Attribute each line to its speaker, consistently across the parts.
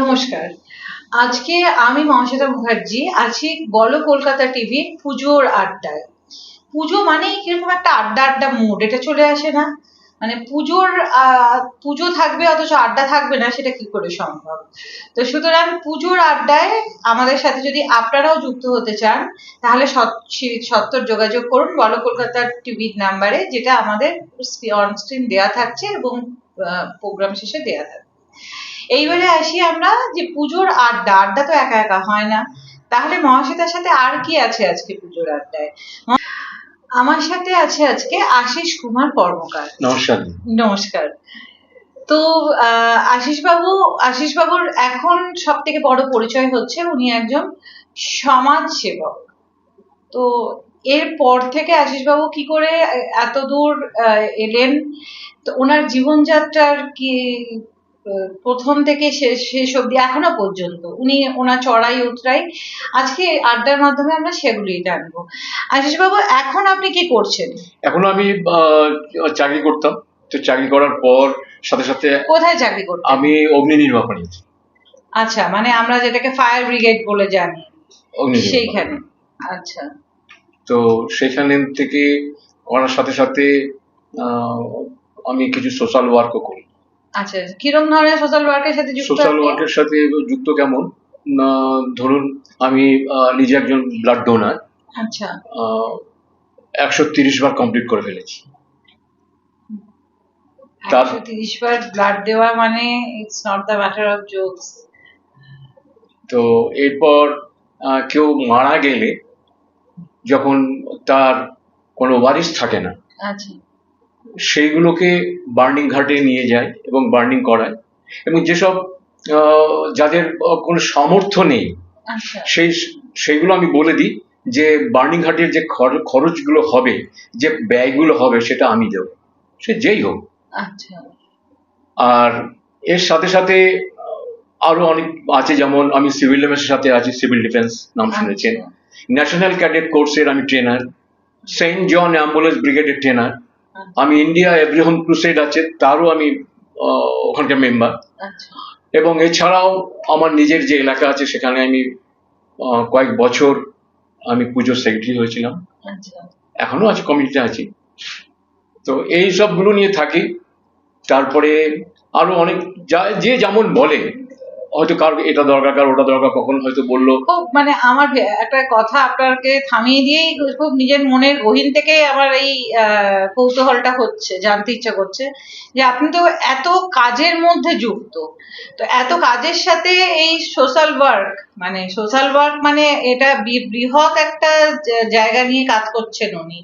Speaker 1: নমস্কার। আজকে আমি মহাশ্বেতা মুখার্জি, আছি বলো কলকাতা টিভির পুজোর আড্ডায়। পুজো মানেই কীরকম একটা আড্ডা আড্ডা মুড এটা চলে আসে না? মানে পুজোর পুজো থাকবে অথচ আড্ডা থাকবে না, সেটা কি করে সম্ভব? তো সুতরাং পুজোর আড্ডায় আমাদের সাথে যদি আপনারাও যুক্ত হতে চান, তাহলে সত্তর যোগাযোগ করুন বলো কলকাতার টিভির নাম্বারে, যেটা আমাদের অন স্ক্রিন দেওয়া থাকছে এবং প্রোগ্রাম শেষে দেওয়া থাকছে। এইবারে আসি আমরা যে পুজোর আড্ডা আড্ডা তো একা একা হয় না। তাহলে মহাশ্বেতার সাথে আর কি আছে আজকে পুজোর আড্ডায়? আমার সাথে আছে আজকে আশিস কুমার কর্মকার।
Speaker 2: নমস্কার।
Speaker 1: নমস্কার। তো আশিস বাবু আশিস বাবুর এখন সব থেকে বড় পরিচয় হচ্ছে উনি একজন সমাজ সেবক তো এরপর থেকে আশিস বাবু কি করে এত দূর আহ, এলেন? তো ওনার জীবনযাত্রার কি প্রথম থেকে শেষ শেষ অবধি এখনও পর্যন্ত। উনি ওনার চড়াই উতরাই। আজকে আড্ডার মাধ্যমে আমরা সেগুলি জানব আশিস বাবু এখন আপনি কি করছেন?
Speaker 2: এখন আমি চাকরি করতাম। তো চাকরি করার পর সাথে সাথে
Speaker 1: কোথায় চাকরি করতেন?
Speaker 2: আমি অগ্নি নির্বাপনী
Speaker 1: আচ্ছা মানে আমরা যেটাকে ফায়ার ব্রিগেড বলে জানি।
Speaker 2: অগ্নি
Speaker 1: সেইখানে। আচ্ছা।
Speaker 2: তো সেখানে থেকে করার সাথে সাথে আমি কিছু সোশ্যাল ওয়ার্কও করি।
Speaker 1: আচ্ছা কিরম ধরনের সোশ্যাল ওয়ার্কের সাথে যুক্ত
Speaker 2: সোশ্যাল ওয়ার্কের সাথে যুক্ত কেমন? না ধরুন আমি নিজে একজন ব্লাড ডোনার
Speaker 1: আচ্ছা।
Speaker 2: একশো তিরিশ বার কমপ্লিট করে ফেলেছি।
Speaker 1: একশো তিরিশ বার ব্লাড দেওয়া মানে it's not the matter of jokes
Speaker 2: তো এরপর কেউ মারা গেলে যখন তার কোনো ওয়ারিশ থাকে না
Speaker 1: আচ্ছা।
Speaker 2: সেইগুলোকে বার্নিং ঘাটে নিয়ে যায় এবং বার্নিং করায়। এবং যেসব যাদের কোনো সামর্থ্য নেই
Speaker 1: আচ্ছা।
Speaker 2: সেই সেইগুলো আমি বলে দিই যে বার্নিং ঘাটের যে খর- খরচগুলো হবে যে ব্যয়গুলো হবে সেটা আমি দেবো। সে যেই হোক।
Speaker 1: আচ্ছা।
Speaker 2: আর এর সাথে সাথে আরও অনেক আছে যেমন আমি সিভিল ডিফেন্সের সাথে আছি সিভিল ডিফেন্স নাম শুনেছেন।
Speaker 1: আচ্ছা,
Speaker 2: ন্যাশনাল ক্যাডেট কোর্সের আমি ট্রেনার। সেন্ট জন অ্যাম্বুলেন্স ব্রিগেডের ট্রেনার। আমি ইন্ডিয়া এভরিহোম ক্রুসেড আছে তারও আমি ওখানকার মেম্বার
Speaker 1: আচ্ছা।
Speaker 2: এবং এছাড়াও আমার নিজের যে এলাকা আছে সেখানে আমি কয়েক বছর আমি পুজোর সেক্রেটারি হয়েছিলাম।
Speaker 1: আচ্ছা।
Speaker 2: এখনও আছে কমিটিতে আছি। তো এই সবগুলো নিয়ে থাকি। তারপরে আরও অনেক যা যে যেমন বলে হয়তো কার এটা দরকার, কার ওটা দরকার, কখন হয়তো বলল।
Speaker 1: মানে আমার একটা কথা আপনাকে থামিয়ে দিয়েই খুব নিজের মনের গহীন থেকে আমার এই কৌতূহলটা হচ্ছে, জানতে ইচ্ছা করছে। যে আপনি তো এত কাজের মধ্যে যুক্ত, তো এত কাজের সাথে এই সোশ্যাল ওয়ার্ক মানে সোশ্যাল ওয়ার্ক মানে এটা বৃহৎ একটা জায়গা নিয়ে কাজ করছেন উনি।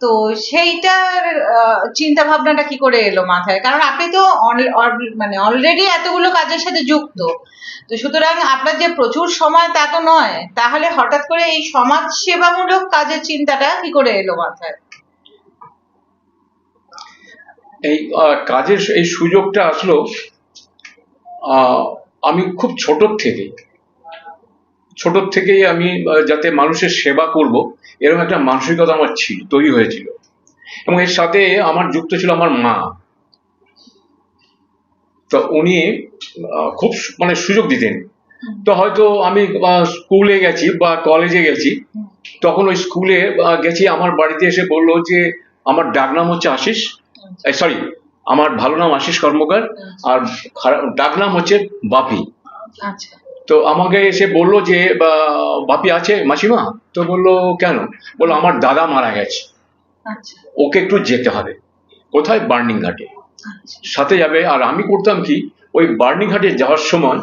Speaker 1: তো সেইটার চিন্তা ভাবনাটা কি করে এলো মাথায়? কারণ আপনি তো মানে অলরেডি এতগুলো কাজের সাথে যুক্ত। তো সুতরাং আপনার যে প্রচুর সময় তা তো নয়। তাহলে হঠাৎ করে এই সমাজ সেবামূলক কাজের চিন্তাটা কি করে এলো মাথায়?
Speaker 2: এই কাজের এই সুযোগটা আসলো আমি খুব ছোট থেকে। ছোট থেকেই আমি যাতে মানুষের সেবা করব, এরকম একটা মানসিকতা আমার ছিল তৈরি হয়েছিল। এবং এর সাথে আমার যুক্ত ছিল আমার মা। তো উনি খুব মানে সুযোগ দিতেন। তো হয়তো আমি স্কুলে গেছি বা কলেজে গেছি, তখন ওই স্কুলে গেছি, আমার বাড়িতে এসে বলল যে, আমার ডাক নাম হচ্ছে আশিস। সরি আমার ভালো নাম আশিস কর্মকার, আর ডাক নাম হচ্ছে বাপি।
Speaker 1: আচ্ছা।
Speaker 2: তো আমাকে এসে বলল যে বাপি আছে মাসিমা? তো বলল কেন? বলল আমার দাদা মারা গেছে।
Speaker 1: আচ্ছা।
Speaker 2: ওকে একটু যেতে হবে। কোথায়? বার্নিং ঘাটে।
Speaker 1: আচ্ছা।
Speaker 2: সাথে যাবে। আর আমি করতাম কি? ওই বার্নিং ঘাটে যাওয়ার সময়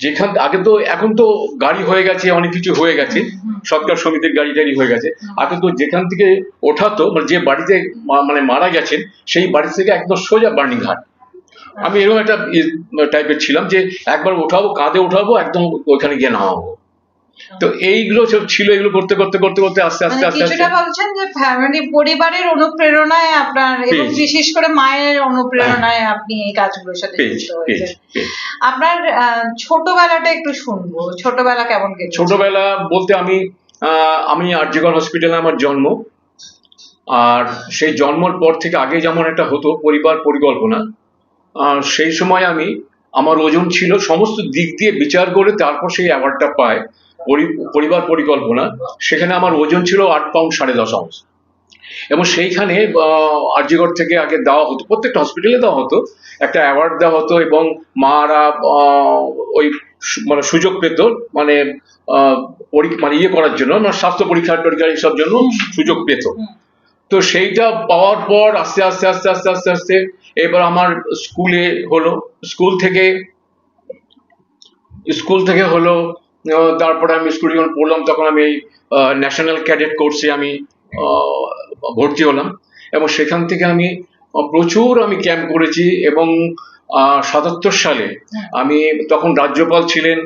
Speaker 2: যেখান আগে তো এখন তো গাড়ি হয়ে গেছে অনেক কিছু হয়ে গেছে। সরকার সমিতির গাড়ি টাড়ি হয়ে গেছে। আগে তো যেখান থেকে ওঠাতো মানে যে বাড়িতে মানে মারা গেছেন সেই বাড়ি থেকে একদম সোজা বার্নিং ঘাট। আমি এরকম একটা টাইপের ছিলাম যে একবার উঠাবো কাঁধে উঠাবো একদম ওইখানে গিয়ে নামাবো। তো এইগুলো সব ছিল এগুলো করতে করতে করতে করতে আস্তে আস্তে
Speaker 1: মানে
Speaker 2: আস্তে আস্তে।
Speaker 1: বলছেন যে ফ্যামিলি পরিবারের অনুপ্রেরণায় আপনার এবং বিশেষ করে মায়ের অনুপ্রেরণায় আপনি এই কাজগুলোর সাথে যুক্ত হয়েছেন। আপনার ছোটবেলাটা একটু শুনব। ছোটবেলা কেমন কেটেছে?
Speaker 2: ছোটবেলা বলতে আমি আহ, আমি আরজিগড় হসপিটালে আমার জন্ম। আর সেই জন্মর পর থেকে আগে যেমন একটা হতো পরিবার পরিকল্পনা সেই সময় আমি আমার ওজন ছিল সমস্ত দিক দিয়ে বিচার করে তারপর সেই অ্যাওয়ার্ডটা পায়। পরিবার পরিকল্পনা। সেখানে আমার ওজন ছিল আট পাউন্ড সাড়ে দশ আউন্স এবং সেইখানে আরজিগড় থেকে আগে দেওয়া হতো প্রত্যেকটা হসপিটালে দেওয়া হতো। একটা অ্যাওয়ার্ড দেওয়া হতো এবং মারা আহ, ওই মানে সুযোগ পেত মানে মানে ইয়ে করার জন্য মানে স্বাস্থ্য পরীক্ষা টরীক্ষা এইসব জন্য সুযোগ পেত। তো সেইটা পাওয়ার পর আস্তে আস্তে আস্তে আস্তে আস্তে আস্তে এবার আমার স্কুলে হলো স্কুল থেকে স্কুল থেকে হলো তারপরে আমি স্কুলে যখন পড়লাম তখন আমি এই ন্যাশনাল ক্যাডেট কোর্সে আমি ভর্তি হলাম এবং সেখান থেকে আমি প্রচুর আমি ক্যাম্প করেছি এবং সাতাত্তর সালে আমি তখন রাজ্যপাল ছিলেন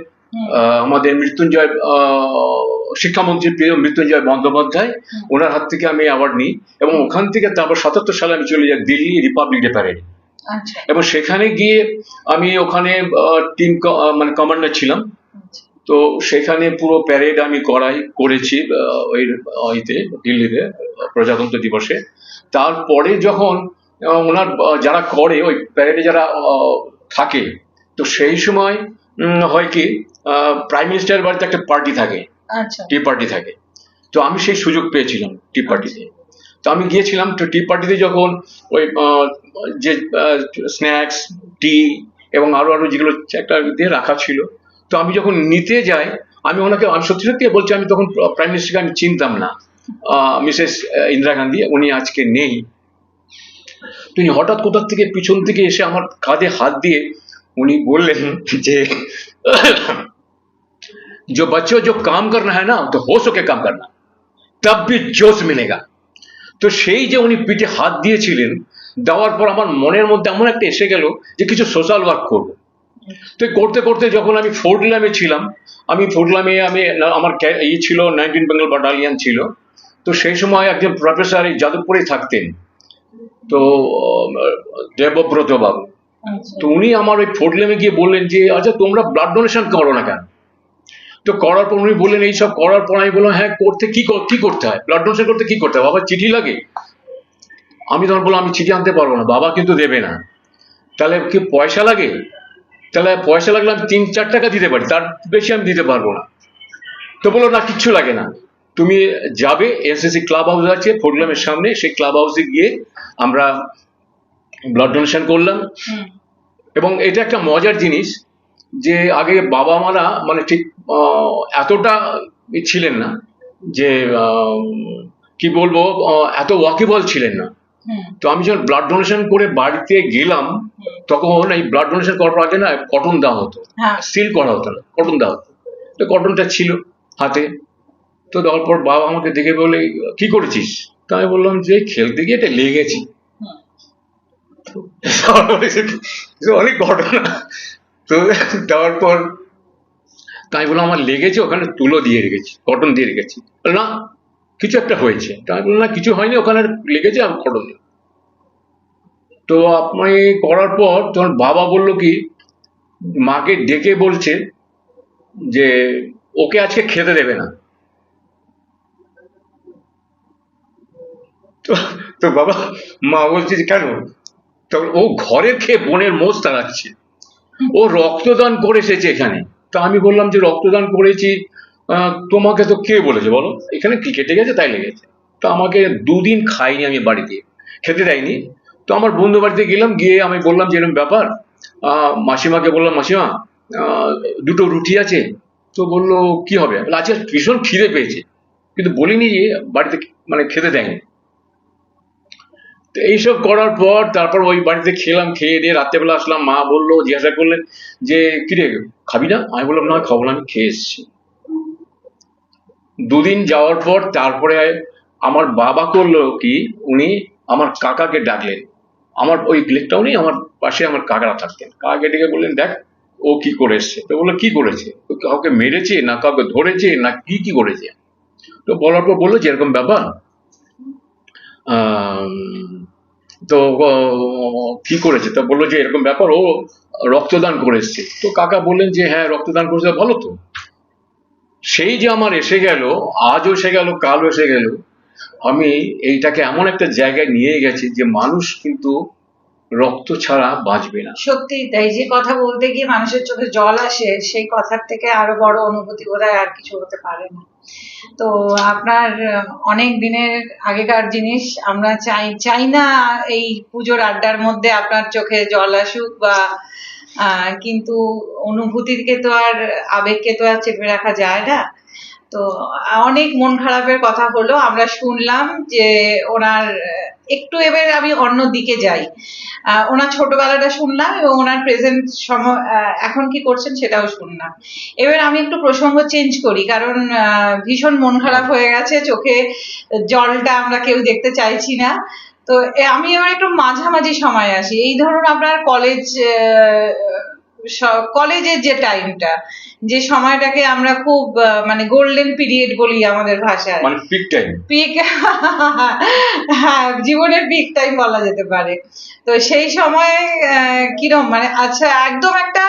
Speaker 2: আমাদের মৃত্যুঞ্জয় আহ, শিক্ষামন্ত্রী প্রিয় মৃত্যুঞ্জয় বন্দ্যোপাধ্যায় ওনার হাত থেকে আমি অ্যাওয়ার্ড নিই এবং ওখান থেকে তারপর সাতাত্তর সালে আমি চলে যাই দিল্লি রিপাবলিক ডে প্যারেডে এবং সেখানে গিয়ে আমি ওখানে টিম মানে কমান্ডার ছিলাম।
Speaker 1: আচ্ছা।
Speaker 2: তো সেখানে পুরো প্যারেড আমি করাই করেছি ওই ইতে দিল্লিতে প্রজাতন্ত্র দিবসে। তারপরে যখন ওনার যারা করে ওই প্যারেডে যারা থাকে তো সেই সময় উম, হয় কি প্রাইম মিনিস্টারের বাড়িতে একটা পার্টি থাকে।
Speaker 1: আচ্ছা।
Speaker 2: টি পার্টি থাকে। তো আমি সেই সুযোগ পেয়েছিলাম টি পার্টিতে তো। আমি গিয়েছিলাম তো টি পার্টিতে যখন ওই যে স্ন্যাক্স টি এবং আরও আরও যেগুলো একটা দিয়ে রাখা ছিল তো আমি যখন নিতে যাই আমি ওনাকে আমি সত্যি সত্যি বলছি আমি তখন প্রাইম মিনিস্টারকে আমি চিনতাম না। মিসেস ইন্দিরা গান্ধী উনি আজকে নেই। তিনি হঠাৎ কোথার থেকে পিছন থেকে এসে আমার কাঁধে হাত দিয়ে উনি বললেন যে जो बच्चों जो काम करना है ना तो होश होके काम करना तब भी जोश मिलेगा তো সেই যে উনি পিঠে হাত দিয়েছিলেন দেওয়ার পর আমার মনের মধ্যে এমন একটা এসে গেল যে কিছু সোশ্যাল ওয়ার্ক করব তো এই করতে করতে যখন আমি ফোর্টলামে ছিলাম আমি ফোর্টলামে আমি আমার ক্যা- ই ছিল নাইনটিন বেঙ্গল বাটালিয়ান ছিল তো সেই সময় একজন প্রফেসর এই যাদবপুরেই থাকতেন তো আহ, দেবব্রত বাবু
Speaker 1: আচ্ছা
Speaker 2: তো উনি আমার ওই ফোর্টলেমে গিয়ে বললেন যে আচ্ছা তোমরা ব্লাড ডোনেশন করো না কেন তো করার পর উনি বললেন এইসব করার পর আমি বললাম হ্যাঁ করতে কি কি করতে হয়? ব্লাড ডোনেশন করতে কি করতে হয়? বাবা চিঠি লাগে। আমি তখন বললাম আমি চিঠি আনতে পারব না বাবা কিন্তু দেবে না। তাহলে কি পয়সা লাগে? তাহলে পয়সা লাগলে আমি তিন চার টাকা দিতে পারি তার বেশি আমি দিতে পারব না। তো বলল না কিচ্ছু লাগে না। তুমি যাবে এসএসসি ক্লাব হাউস আছে ফোর্টলামের সামনে সেই ক্লাব হাউসে গিয়ে আমরা ব্লাড ডোনেশন করলাম। এবং এটা একটা মজার জিনিস যে আগে বাবা মারা মানে ঠিক এতটা ছিলেন না যে কি বলব এত ওয়াকিবল ছিলেন না। তো আমি যখন ব্লাড ডোনেশন করে বাড়িতে গেলাম তখন এই ব্লাড ডোনেশন করার আগে না কটন দেওয়া হতো।
Speaker 1: হ্যাঁ।
Speaker 2: সিল করা হতো না কটন দেওয়া হতো। তো কটনটা ছিল হাতে। তো দেওয়ার পর বাবা আমাকে দেখে বলে কি করেছিস? তো আমি বললাম যে খেলতে গিয়ে এটা লেগেছে। অনেক ঘটনা। তো দেওয়ার পর তাই বললাম, আমার লেগেছে, ওখানে তুলো দিয়ে রেখেছি কটন দিয়ে রেখেছি। না, কিছু একটা হয়েছে। তাই বললাম, না, কিছু হয়নি, ওখানে লেগেছে, আমি কটন তো আপনি করার পর তখন বাবা বলল কি, মাকে ডেকে বলছে যে, ওকে আজকে খেতে দেবে না। তো বাবা মা বলছে কেন? তখন ও ঘরে খেয়ে বোনের মোষ তাড়াচ্ছে। ও রক্তদান করে এসেছে এখানে। তা আমি বললাম যে রক্তদান করেছি তোমাকে তো কে বলেছে বলো? এখানে কি কেটে গেছে, তাই লেগেছে। তো আমাকে দুদিন খাইনি আমি বাড়িতে, খেতে দেয়নি। তো আমার বন্ধু বাড়িতে গেলাম, গিয়ে আমি বললাম যে এরকম ব্যাপার মাসিমাকে বললাম, মাসিমা দুটো রুটি আছে। তো বলল, কি হবে? আজকে ভীষণ খিদে পেয়েছে। কিন্তু বলিনি যে, বাড়িতে মানে খেতে দেয়নি। তো এইসব করার পর তারপর ওই বাড়িতে খেলাম খেয়ে দিয়ে রাত্রেবেলা আসলাম মা বলল জিজ্ঞাসা করলেন যে কিরে খাবি না? আমি বললাম না খাব না আমি খেয়ে এসেছি। দুদিন যাওয়ার পর তারপরে আমার বাবা করল কি উনি আমার কাকাকে ডাকলেন। আমার ওই লেকটাউনেই আমার পাশে আমার কাকারা থাকতেন। কাকাকে ডেকে বললেন দেখ ও কি করে এসছে? তো বলল কি করেছে? তো কাউকে মেরেছে না কাউকে ধরেছে না কি কি করেছে? তো বলার পর বলল যে এরকম ব্যাপার আম, তো কি করেছে? তা বলল যে, এরকম ব্যাপার, ও রক্তদান করে তো কাকা বললেন যে হ্যাঁ রক্তদান করেছে ভালো তো। সেই যে আমার এসে গেল, আজও এসে গেল, কালও এসে গেল, আমি এইটাকে এমন একটা জায়গায় নিয়ে গেছি যে, মানুষ কিন্তু রক্ত ছাড়া বাঁচবে না।
Speaker 1: সত্যি, তাই যে কথা বলতে গিয়ে মানুষের চোখে জল আসে, সেই কথার থেকে আরও বড় অনুভূতি বোধহয় আর কিছু হতে পারে না। তো আপনার অনেক দিনের আগেকার জিনিস আমরা চাই চাই না এই পুজোর আড্ডার মধ্যে আপনার চোখে জল আসুক বা কিন্তু অনুভূতিকে তো আর, আবেগকে তো আর চেপে রাখা যায় না। তো অনেক মন খারাপের কথা হলো, আমরা শুনলাম যে ওনার একটু এবার আমি অন্য দিকে যাই। ওনার ছোটবেলাটা শুনলাম এবং ওনার প্রেজেন্ট সম এখন কি করছেন সেটাও শুনলাম। এবার আমি একটু প্রসঙ্গ চেঞ্জ করি, কারণ ভীষণ মন খারাপ হয়ে গেছে, চোখে জলটা আমরা কেউ দেখতে চাইছি না। তো আমি এবার একটু মাঝামাঝি সময় আসি। এই ধরুন আপনার কলেজ কলেজের যে টাইমটা যে সময়টাকে আমরা খুব মানে গোল্ডেন পিরিয়ড বলি আমাদের ভাষায়।
Speaker 2: মানে পিক টাইম
Speaker 1: পিক হ্যাঁ জীবনের পিক টাইম বলা যেতে পারে। তো সেই সময় কিরম মানে আচ্ছা একদম একটা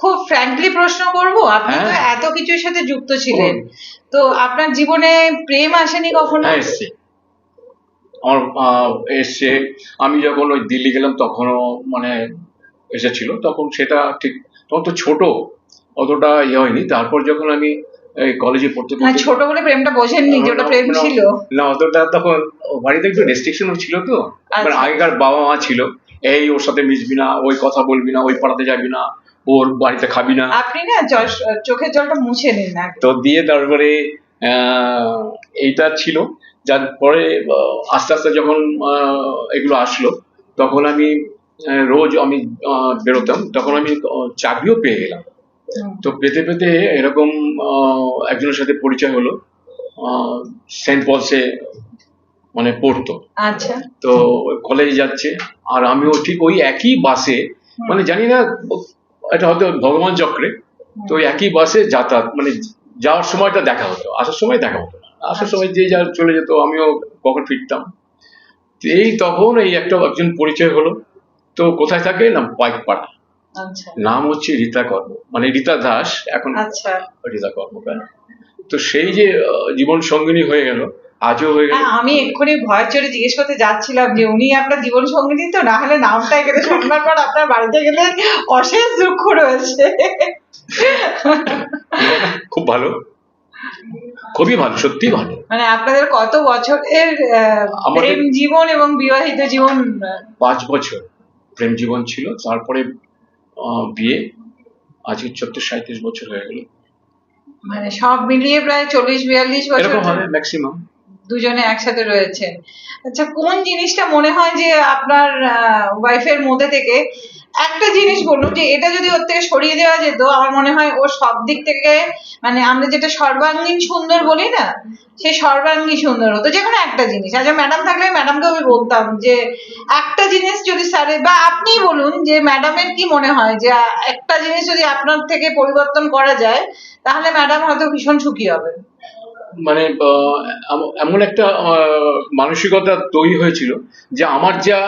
Speaker 1: খুব ফ্র্যাঙ্কলি প্রশ্ন করব আপনি তো
Speaker 2: হ্যাঁ।
Speaker 1: এত কিছুর সাথে যুক্ত ছিলেন। তো আপনার জীবনে প্রেম আসেনি কখনো?
Speaker 2: হ্যাঁ এসছে। আমার এসছে। আমি যখন ওই দিল্লি গেলাম তখনও মানে এসেছিল তখন সেটা ঠিক তখন তো ছোট অতটা ইয়ে হয়নি। তারপর যখন আমি এই কলেজে পড়তে
Speaker 1: হ্যাঁ
Speaker 2: পড়তে
Speaker 1: ছোট বলে প্রেমটা বোঝেননি যে ওটা প্রেম
Speaker 2: না,
Speaker 1: ছিল।
Speaker 2: না অতটা তখন বাড়িতে একটু রেস্ট্রিকশনও ছিল তো। মানে
Speaker 1: আচ্ছা।
Speaker 2: আগেকার বাবা মা ছিল এই ওর সাথে মিশবি না ওই কথা বলবি না ওই পাড়াতে যাবি না ওর বাড়িতে খাবি না।
Speaker 1: আপনি না চোখের জলটা মুছে নিন আগে
Speaker 2: তো দিয়ে তারপরে আহ, এইটা ছিল। যার পরে আস্তে আস্তে যখন আহ, এগুলো আসলো তখন আমি রোজ আমি বেরোতাম। তখন আমি চাকরিও পেয়ে গেলাম। তো পেতে পেতে এরকম একজনের সাথে পরিচয় হলো। সেন্ট পলসে মানে পড়তো।
Speaker 1: আচ্ছা।
Speaker 2: তো কলেজে যাচ্ছে। আর আমিও ঠিক ওই একই বাসে মানে জানি না এটা হয়তো ভগবান চক্রে তো ওই একই বাসে যাতায়াত মানে যাওয়ার সময়টা দেখা হতো। আসার সময় দেখা হতো না। আসার সময় যে যা চলে যেত আমিও কখন ফিরতাম। এই তখন এই একটা একজন পরিচয় হলো। তো কোথায় থাকে? না পাড়া
Speaker 1: আচ্ছা।
Speaker 2: নাম হচ্ছে রীতা কর্ম। মানে রীতা দাস এখন
Speaker 1: আচ্ছা।
Speaker 2: রীতা কর্মকার তো সেই যে জীবন সঙ্গিনী হয়ে গেল আজও হয়ে গেল।
Speaker 1: হ্যাঁ, আমি এক্ষুনি ভয় চড়ে জিজ্ঞেস করতে যাচ্ছিলাম যে উনি আপনার জীবন সঙ্গিনী তো? না হলে নামটা এখানে শুনবার পর আপনার বাড়িতে গেলে অশেষ দুঃখ রয়েছে।
Speaker 2: খুব ভালো। খুবই ভালো সত্যি ভালো।
Speaker 1: মানে আপনাদের কত বছরের প্রেম জীবন এবং বিবাহিত জীবন?
Speaker 2: পাঁচ বছর। প্রেম জীবন ছিল। তারপরে বিয়ে। আজকে চোদ্দ সাঁত্রিশ বছর হয়ে গেল।
Speaker 1: মানে সব মিলিয়ে প্রায় চল্লিশ বিয়াল্লিশ বছর
Speaker 2: এরকম হবে ম্যাক্সিমাম
Speaker 1: দুজনে একসাথে রয়েছেন আচ্ছা কোন জিনিসটা মনে হয় যে আপনার ওয়াইফের মধ্যে থেকে? একটা জিনিস বলুন যে, এটা যদি ওর থেকে সরিয়ে দেওয়া যেত, আমার মনে হয় ও সব দিক থেকে মানে আমরা যেটা সর্বাঙ্গীন সুন্দর বলি না, সে সর্বাঙ্গীন সুন্দর হতো। যে কোনো একটা জিনিস। আচ্ছা ম্যাডাম থাকলে ম্যাডামকে আমি বলতাম যে, একটা জিনিস যদি স্যারের বা আপনি বলুন যে ম্যাডামের কি মনে হয় যে, একটা জিনিস যদি আপনার থেকে পরিবর্তন করা যায়, তাহলে ম্যাডাম হয়তো ভীষণ সুখী হবেন
Speaker 2: মানে এমন একটা মানসিকতা তৈরি হয়েছিল যে আমার যা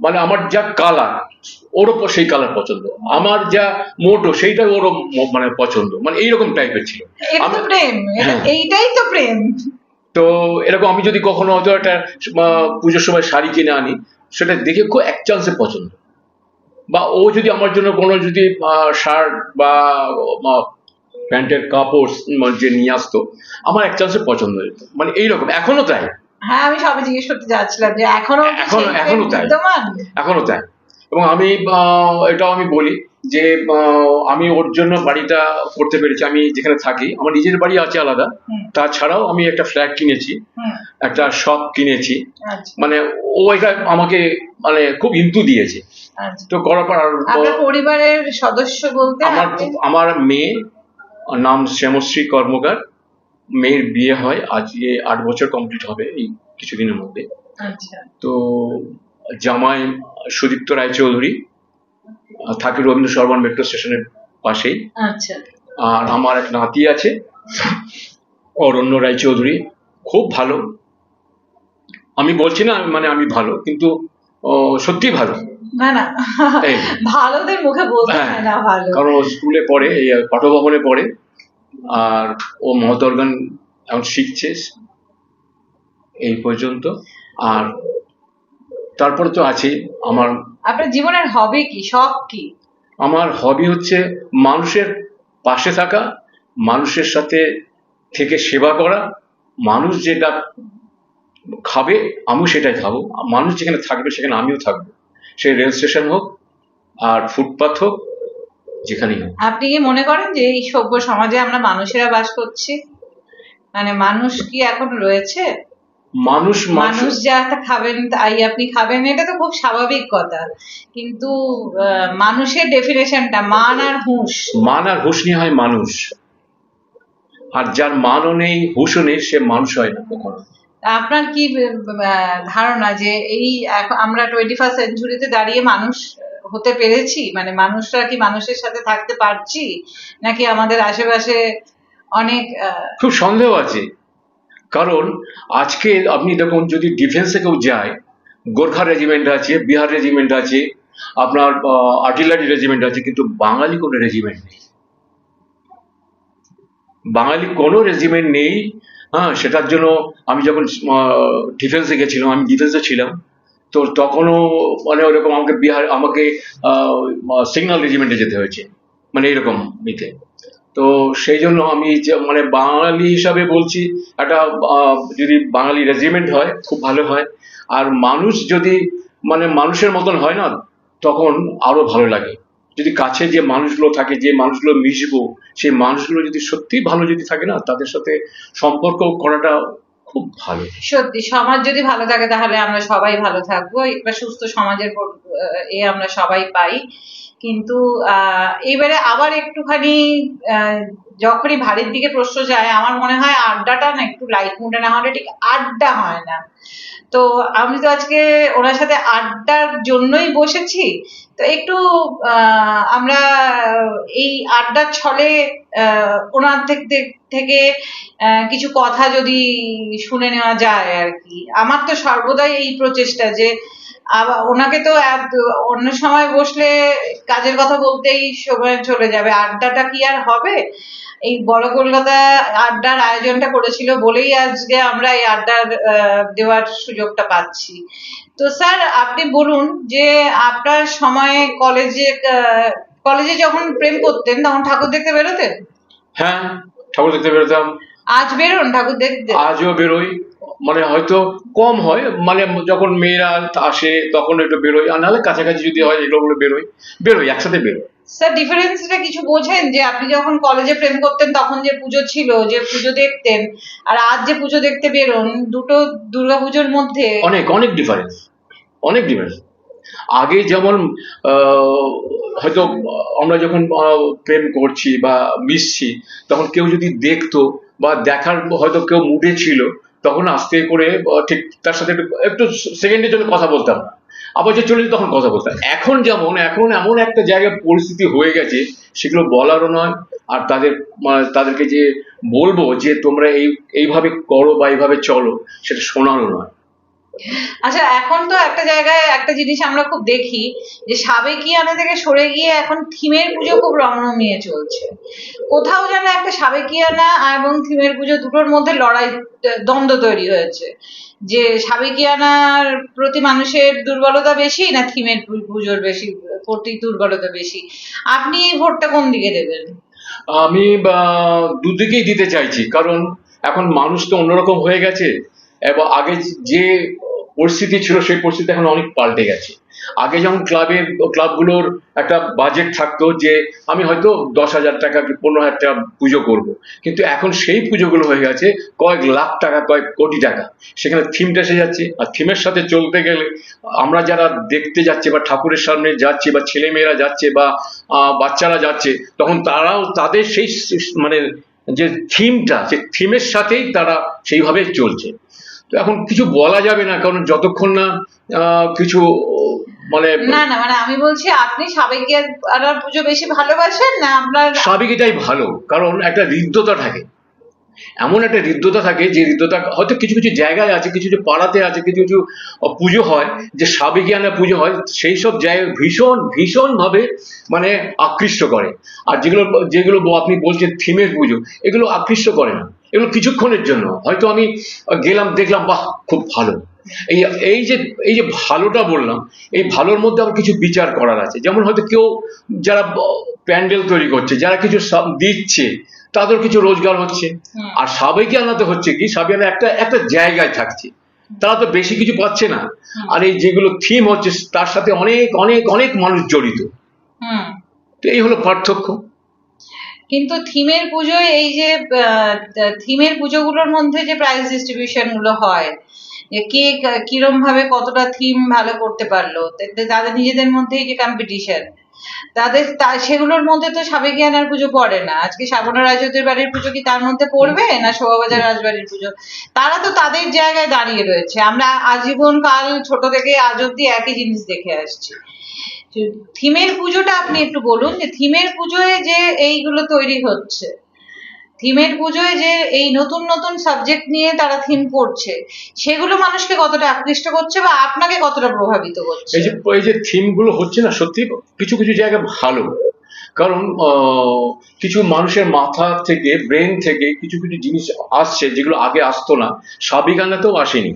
Speaker 2: মানে আমার যা কালার ওর সেই কালার পছন্দ। আমার যা মোটো সেইটা ওর মানে পছন্দ। মানে এইরকম টাইপের ছিল।
Speaker 1: প্রেম।
Speaker 2: হ্যাঁ।
Speaker 1: এইটাই তো প্রেম।
Speaker 2: তো এরকম আমি যদি কখনো হয়তো একটা পুজোর সময় শাড়ি কিনে আনি সেটা দেখে খুব এক চান্সে পছন্দ। বা ও যদি আমার জন্য কোনো যদি শার্ট বা প্যান্টের কাপড় যে নিয়ে আসতো আমার এক চান্সে পছন্দ হতো। মানে এইরকম এখনও তাই?
Speaker 1: হ্যাঁ আমি সবে জিজ্ঞেস করতে যাচ্ছিলাম যে এখনও
Speaker 2: এখনো- এখনও তাই। এখনও তাই। এবং আমি এটাও আমি বলি যে আমি ওর জন্য বাড়িটা করতে পেরেছি। আমি যেখানে থাকি আমার নিজের বাড়ি আছে আলাদা। তাছাড়াও আমি একটা ফ্ল্যাট কিনেছি একটা শপ কিনেছি।
Speaker 1: আচ্ছা।
Speaker 2: মানে ও এটা আমাকে মানে খুব ইন্তু দিয়েছে।
Speaker 1: আচ্ছা।
Speaker 2: তো করার পর
Speaker 1: পরিবারের সদস্য বলতে
Speaker 2: আমার আমার মেয়ে নাম শ্যামশ্রী কর্মকার। মেয়ের বিয়ে হয় আজকে আট বছর কমপ্লিট হবে এই কিছুদিনের মধ্যে।
Speaker 1: আচ্ছা।
Speaker 2: তো জামাই সুদীপ্ত রায়চৌধুরী থাকে রবীন্দ্র সরবর মেট্রো স্টেশনের পাশেই।
Speaker 1: আচ্ছা।
Speaker 2: আর আমার এক নাতি আছে অরণ্য রায়চৌধুরী। খুব ভালো। আমি বলছি না মানে আমি ভালো কিন্তু ও, সত্যি ভালো?
Speaker 1: না না। ভালোদের মুখে বলতে
Speaker 2: হ্যাঁ।
Speaker 1: না ভালো।
Speaker 2: কারণ ও স্কুলে পড়ে এই পাঠভবনে পড়ে আর ও মহতর্গান এখন শিখছে এই পর্যন্ত। আর তারপরে তো আছে আমার
Speaker 1: আপনার জীবনের হবি কি? শখ কি?
Speaker 2: আমার হবি হচ্ছে মানুষের পাশে থাকা মানুষের সাথে থেকে সেবা করা মানুষ যেটা খাবে আমিও সেটাই খাব। মানুষ যেখানে থাকবে সেখানে আমিও থাকব। সে রেল স্টেশন হোক আর ফুটপাথ হোক যেখানেই হোক।
Speaker 1: আপনি কি মনে করেন যে এই সভ্য সমাজে আমরা মানুষেরা বাস করছি? মানে মানুষ কি এখন রয়েছে?
Speaker 2: মানুষ
Speaker 1: মানুষ যা খাবেন তাই আপনি খাবেন এটা তো খুব স্বাভাবিক কথা। কিন্তু মানুষের ডেফিনেশনটা মান আর হুঁশ।
Speaker 2: মান আর হুঁশ নিয়ে হয় মানুষ। আর যার মানও নেই হুঁশও নেই সে মানুষ হয় না কখনো।
Speaker 1: আপনার কি ধারণা যে এই আমরা টোয়েন্টি ফার্স্ট সেঞ্চুরিতে দাঁড়িয়ে মানুষ হতে পেরেছি? মানে মানুষরা কি মানুষের সাথে থাকতে পারছি? নাকি আমাদের আশেপাশে অনেক
Speaker 2: খুব সন্দেহ আছে। কারণ আজকে আপনি দেখুন, যদি ডিফেন্সে কেউ যায়, গোর্খা রেজিমেন্ট আছে, বিহার রেজিমেন্ট আছে, আপনার আর্টিলারি রেজিমেন্ট আছে, কিন্তু বাঙালি কোনো রেজিমেন্ট নেই। বাঙালি কোনো রেজিমেন্ট নেই হ্যাঁ সেটার জন্য আমি যখন ডিফেন্সে গেছিলাম, আমি ডিফেন্সে ছিলাম, তো তখনও মানে ওরকম আমাকে বিহার, আমাকে সিগন্যাল রেজিমেন্টে যেতে হয়েছে মানে এরকম নিতে তো সেই জন্য আমি মানে বাঙালি হিসাবে বলছি, একটা যদি বাঙালি রেজিমেন্ট হয়, খুব ভালো হয়। আর মানুষ যদি মানে মানুষের মতন হয় না, তখন আরও ভালো লাগে। যদি কাছে যে মানুষগুলো থাকে, যে মানুষগুলো মিশবো, সেই মানুষগুলো যদি সত্যি ভালো যদি থাকে না, তাদের সাথে সম্পর্ক করাটা খুব ভালো।
Speaker 1: সত্যি, সমাজ যদি ভালো থাকে তাহলে আমরা সবাই ভালো থাকব। সুস্থ সমাজের এ আমরা সবাই পাই। কিন্তু এবারে আবার একটুখানি যখনই ভারীর দিকে প্রশ্ন যায়, আমার মনে হয় আড্ডাটা না একটু লাইট মুডে না হলে ঠিক আড্ডা হয় না। তো আমি তো আজকে ওনার সাথে আড্ডার জন্যই বসেছি। তো একটু আমরা এই আড্ডার ছলে ওনার থেকে থেকে কিছু কথা যদি শুনে নেওয়া যায় আর কি। আমার তো সর্বদাই এই প্রচেষ্টা যে ওনাকে তো অন্য সময় বসলে কাজের কথা বলতেই সময় চলে যাবে। আড্ডাটা কি আর হবে? এই বড় কলকাতা আড্ডার আয়োজনটা করেছিল বলেই আজকে আমরা এই আড্ডার দেওয়ার সুযোগটা পাচ্ছি। তো স্যার, আপনি বলুন যে আপনার সময়ে কলেজে কলেজে যখন প্রেম করতেন, তখন ঠাকুর দেখতে বেরোতেন?
Speaker 2: হ্যাঁ ঠাকুর দেখতে বেরোতাম
Speaker 1: আজ বেরোন ঠাকুর দেখতে।
Speaker 2: আজও বেরোই। মানে হয়তো কম হয় মানে যখন মেয়েরা আসে তখন একটু বেরোই আর নাহলে কাছাকাছি যদি হয় এগুলো বেরোই। বেরোই একসাথে বেরোই।
Speaker 1: স্যার ডিফারেন্সটা কিছু বোঝেন? যে আপনি যখন কলেজে প্রেম করতেন তখন যে পুজো ছিল যে পুজো দেখতেন আর আজ যে পুজো দেখতে বেরোন দুটো দুর্গাপুজোর মধ্যে
Speaker 2: অনেক অনেক ডিফারেন্স অনেক ডিফারেন্স আগে যেমন হয়তো আমরা যখন প্রেম করছি বা মিশছি, তখন কেউ যদি দেখতো বা দেখার হয়তো কেউ মুডে ছিল, তখন আস্তে করে ঠিক তার সাথে একটু একটু সেকেন্ডের জন্য কথা বলতাম আবার যে চলে তখন কথা বলতাম। এখন যেমন, এখন এমন একটা জায়গায় পরিস্থিতি হয়ে গেছে, সেগুলো বলারও নয়, আর তাদের তাদেরকে যে বলব যে তোমরা এই, এইভাবে করো বা এইভাবে চলো, সেটা শোনারও নয়।
Speaker 1: আচ্ছা এখন তো একটা জায়গায় একটা জিনিস আমরা খুব দেখি যে সাবেকিয়ানা থেকে সরে গিয়ে এখন থিমের পুজো খুব রমরমিয়ে চলছে। কোথাও যেন একটা সাবেকিয়ানা এবং থিমের পুজো দুটোর মধ্যে লড়াই, দ্বন্দ্ব তৈরি হয়েছে। যে সাবেকিয়ানার প্রতি মানুষের দুর্বলতা বেশি না থিমের পুজোর বেশি, প্রতি দুর্বলতা বেশি? আপনি এই ভোটটা কোন দিকে দেবেন?
Speaker 2: আমি দুদিকেই দিতে চাইছি। কারণ এখন মানুষ তো অন্যরকম হয়ে গেছে। এবং আগে যে পরিস্থিতি ছিল, সেই পরিস্থিতি এখন অনেক পাল্টে গেছে। আগে যেমন ক্লাবের ক্লাবগুলোর একটা বাজেট থাকতো যে, আমি হয়তো দশ হাজার টাকা কি পনেরো হাজার টাকা পুজো করব। কিন্তু এখন সেই পুজোগুলো হয়ে গেছে কয়েক লাখ টাকা, কয়েক কোটি টাকা। সেখানে থিমটা এসে যাচ্ছে। আর থিমের সাথে চলতে গেলে আমরা যারা দেখতে যাচ্ছে বা ঠাকুরের সামনে যাচ্ছে বা ছেলে মেয়েরা যাচ্ছে বা বাচ্চারা যাচ্ছে, তখন তারাও তাদের সেই মানে যে থিমটা সে থিমের সাথেই তারা সেইভাবে চলছে। তো এখন কিছু বলা যাবে না কারণ যতক্ষণ না কিছু মানে
Speaker 1: না না মানে আমি বলছি আপনি সাবেকিয়ানা পুজো বেশি ভালোবাসেন না আপনার
Speaker 2: স্বাভাবিকটাই ভালো কারণ একটা হৃদ্যতা থাকে। এমন একটা হৃদ্যতা থাকে যে হৃদ্যতা হয়তো কিছু কিছু জায়গায় আছে কিছু কিছু পাড়াতে আছে কিছু কিছু পুজো হয় যে সাবেকিয়ানা পুজো হয় সেই সব জায়গায় ভীষণ ভীষণ ভাবে মানে আকৃষ্ট করে। আর যেগুলো যেগুলো আপনি বলছেন থিমের পুজো এগুলো আকৃষ্ট করে না। এগুলো কিছুক্ষণের জন্য। হয়তো আমি গেলাম দেখলাম বাহ খুব ভালো। এই এই যে এই যে ভালোটা বললাম এই ভালোর মধ্যে আবার কিছু বিচার করার আছে। যেমন হয়তো কেউ যারা প্যান্ডেল তৈরি করছে যারা কিছু দিচ্ছে তাদের কিছু রোজগার হচ্ছে। আর সাবেকি আনাতে হচ্ছে কি সাবেকি একটা একটা জায়গায় থাকছে। তারা তো বেশি কিছু পাচ্ছে না। আর এই যেগুলো থিম হচ্ছে তার সাথে অনেক অনেক অনেক মানুষ জড়িত। তো এই হলো পার্থক্য।
Speaker 1: কিন্তু থিমের পুজোয় এই যে থিমের পুজোগুলোর মধ্যে যে প্রাইজ ডিস্ট্রিবিউশনগুলো হয় যে কে কিরম ভাবে কতটা থিম ভালো করতে পারল তাদের নিজেদের মধ্যেই যে কম্পিটিশন তাদের সেগুলোর মধ্যে তো সাবেকিয়ানার পুজো পড়ে না। আজকে শ্রাবণা রাজদের বাড়ির পুজো কি তার মধ্যে পড়বে না শোভাবাজার রাজবাড়ির পুজো? তারা তো তাদের জায়গায় দাঁড়িয়ে রয়েছে। আমরা আজীবন কাল ছোট থেকে আজ অব্দি একই জিনিস দেখে আসছি। থিমের পুজোটা আপনি একটু বলুন, যে থিমের পুজোয় যে এইগুলো তৈরি হচ্ছে, থিমের পুজোয় যে এই নতুন নতুন সাবজেক্ট নিয়ে তারা থিম করছে, সেগুলো মানুষকে কতটা আকৃষ্ট করছে বা আপনাকে কতটা প্রভাবিত করছে?
Speaker 2: এই যে এই যে থিমগুলো হচ্ছে না, সত্যি কিছু কিছু জায়গা ভালো, কারণ কিছু মানুষের মাথা থেকে ব্রেন থেকে কিছু কিছু জিনিস আসছে যেগুলো আগে আসতো না সাবিকানাতেও আসেনি।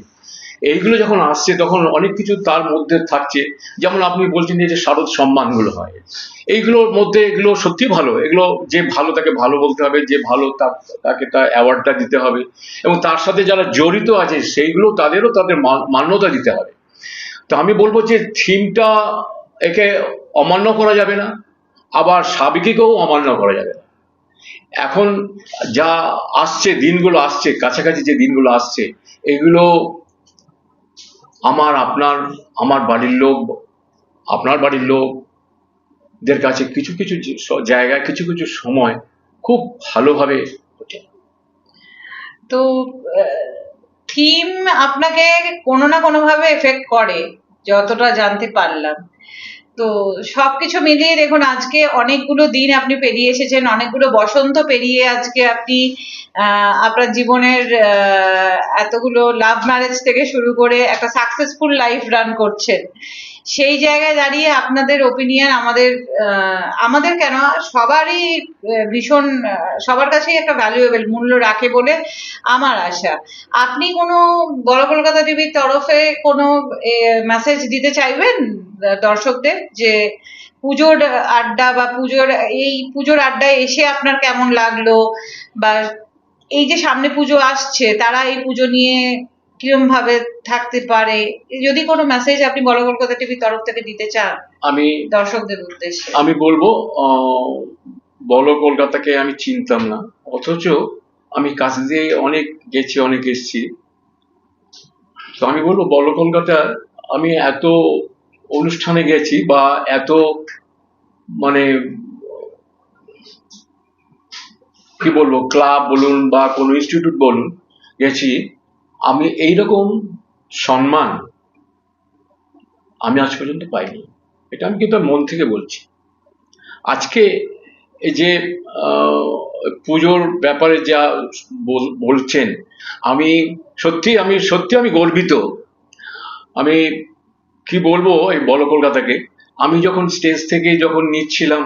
Speaker 2: এইগুলো যখন আসছে, তখন অনেক কিছু তার মধ্যে থাকছে। যেমন আপনি বলছেন যে শারদ সম্মানগুলো হয়। এইগুলোর মধ্যে এগুলো সত্যি ভালো। এগুলো যে ভালো তাকে ভালো বলতে হবে, যে ভালো তাকে তার অ্যাওয়ার্ডটা দিতে হবে। এবং তার সাথে যারা জড়িত আছে, সেইগুলো তাদেরও তাদের মান- মান্যতা দিতে হবে। তো আমি বলব যে, থিমটা একে অমান্য করা যাবে না, আবার সাবিকিকেও অমান্য করা যাবে না। এখন যা আসছে, দিনগুলো আসছে, কাছাকাছি যে দিনগুলো আসছে, এগুলো আমার আপনার, আমার বাড়ির লোক, আপনার বাড়ির লোকদের কাছে কিছু কিছু জায়গায় কিছু কিছু সময় খুব ভালোভাবে ওঠে।
Speaker 1: তো থিম আপনাকে কোনো না কোনোভাবে এফেক্ট করে, যতটা জানতে পারলাম। তো সবকিছু মিলিয়ে দেখুন, আজকে অনেকগুলো দিন আপনি পেরিয়ে এসেছেন, অনেকগুলো বসন্ত পেরিয়ে আজকে আপনি আপনার জীবনের এতগুলো লাভ ম্যারেজ থেকে শুরু করে একটা সাকসেসফুল লাইফ রান করছেন। সেই জায়গায় দাঁড়িয়ে আপনাদের ওপিনিয়ন আমাদের আমাদের কেন? সবারই ভীষণ সবার কাছেই একটা ভ্যালুয়েবল মূল্য রাখে বলে আমার আশা। আপনি কোনো বড় কলকাতা টিভির তরফে কোনো মেসেজ দিতে চাইবেন, দর্শকদের, যে পুজোর আড্ডা বা পুজোর, এই পুজোর আড্ডায় এসে আপনার কেমন লাগল? বা এই যে সামনে পুজো আসছে, তারা এই পুজো নিয়ে কিরম ভাবে থাকতে পারে? যদি কোনো মেসেজ আপনি বড় কলকাতা টিভি তরফ থেকে দিতে চান
Speaker 2: আমি
Speaker 1: দর্শকদের উদ্দেশ্যে।
Speaker 2: আমি বলব বলো কলকাতাকে আমি চিনতাম না। অথচ আমি কাছ দিয়ে অনেক গেছি অনেক এসেছি। তো আমি বলব বলো কলকাতা আমি এত অনুষ্ঠানে গেছি বা এত মানে কি বলব ক্লাব বলুন বা কোনো ইনস্টিটিউট বলুন গেছি আমি এইরকম সম্মান আমি আজ পর্যন্ত পাইনি। এটা আমি কিন্তু মন থেকে বলছি। আজকে এই যে পুজোর ব্যাপারে যা বলছেন, আমি সত্যি আমি সত্যি আমি গর্বিত। আমি কি বলব এই বলো কলকাতাকে? আমি যখন স্টেজ থেকে যখন নিচ্ছিলাম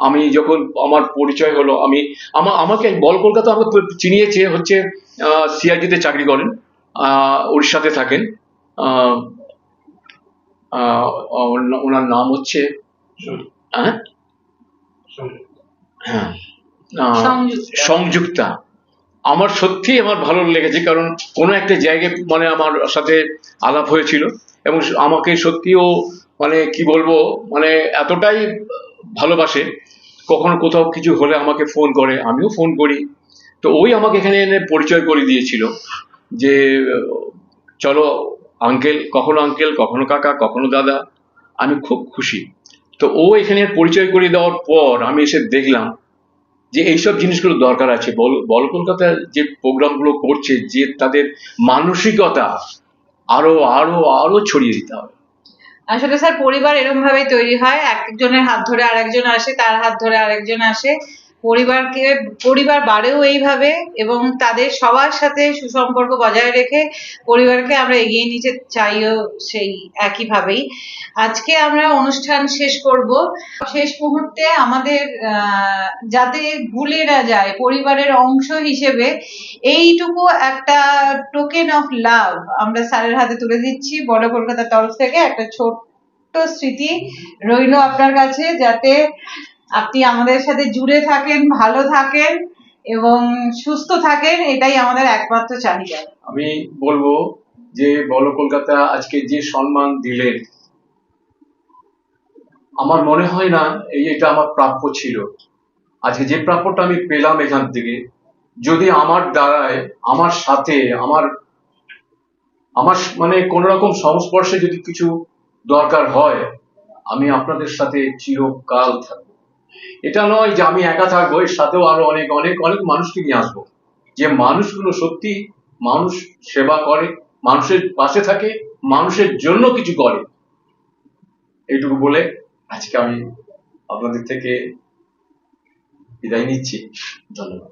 Speaker 2: আমি যখন আমার পরিচয় হলো আমি আমা আমাকে বল কলকাতা আমাকে চিনিয়েছে হচ্ছে সিআইডিতে চাকরি করেন আহ, উড়িষ্যাতে থাকেন ওনার নাম হচ্ছে হ্যাঁ হ্যাঁ। আহ,
Speaker 1: সংযুক্তা।
Speaker 2: সংযুক্তা। আমার সত্যি আমার ভালো লেগেছে কারণ কোনো একটা জায়গায় মানে আমার সাথে আলাপ হয়েছিল এবং আমাকে সত্যিও মানে কি বলব মানে এতটাই ভালোবাসে, কখনো কোথাও কিছু হলে আমাকে ফোন করে, আমিও ফোন করি। তো ওই আমাকে এখানে এনে পরিচয় করে দিয়েছিল যে, চলো আঙ্কেল কখনো আঙ্কেল কখনো কাকা, কখনো দাদা, আমি খুব খুশি। তো ও এখানে পরিচয় করে দেওয়ার পর আমি এসে দেখলাম যে এইসব জিনিসগুলো দরকার আছে। বল কলকাতা যে প্রোগ্রামগুলো করছে, যে তাদের মানসিকতা আরও আরও আরও ছড়িয়ে দিতে হবে।
Speaker 1: আসলে স্যার, পরিবার এরকম ভাবেই তৈরি হয়। একজনের হাত ধরে আরেকজন আসে, তার হাত ধরে আরেকজন আসে। পরিবারকে, পরিবার বাড়েও এইভাবে এবং তাদের সবার সাথে সুসম্পর্ক বজায় রেখে পরিবারকে আমরা এগিয়ে নিতে চাইও সেই একইভাবেই। আজকে আমরা অনুষ্ঠান শেষ করব। শেষ মুহূর্তে আমাদের যাতে ভুলে না যায় পরিবারের অংশ হিসেবে এইটুকু একটা টোকেন অফ লাভ আমরা স্যারের হাতে তুলে দিচ্ছি বড় কলকাতার তরফ থেকে। একটা ছোট্ট স্মৃতি রইল আপনার কাছে যাতে আপনি আমাদের সাথে জুড়ে থাকেন, ভালো থাকেন এবং সুস্থ থাকেন, এটাই আমাদের একমাত্র চাহিদা।
Speaker 2: আমি বলব যে, বল কলকাতা, আজকে যে সম্মান দিলেন, আমার মনে হয় না এই এটা আমার প্রাপ্য ছিল। আজকে যে প্রাপ্যটা আমি পেলাম এখান থেকে, যদি আমার দ্বারায়, আমার সাথে, আমার আমার মানে কোন রকম সংস্পর্শে যদি কিছু দরকার হয়, আমি আপনাদের সাথে চিরকাল থাকব। এটা নয় যে আমি একা থাকব, এর সাথেও আরও অনেক অনেক অনেক মানুষকে নিয়ে আসব। যে মানুষগুলো সত্যি মানুষ সেবা করে, মানুষের পাশে থাকে, মানুষের জন্য কিছু করে। এইটুকু বলে আজকে আমি আপনাদের থেকে বিদায় নিচ্ছি। ধন্যবাদ।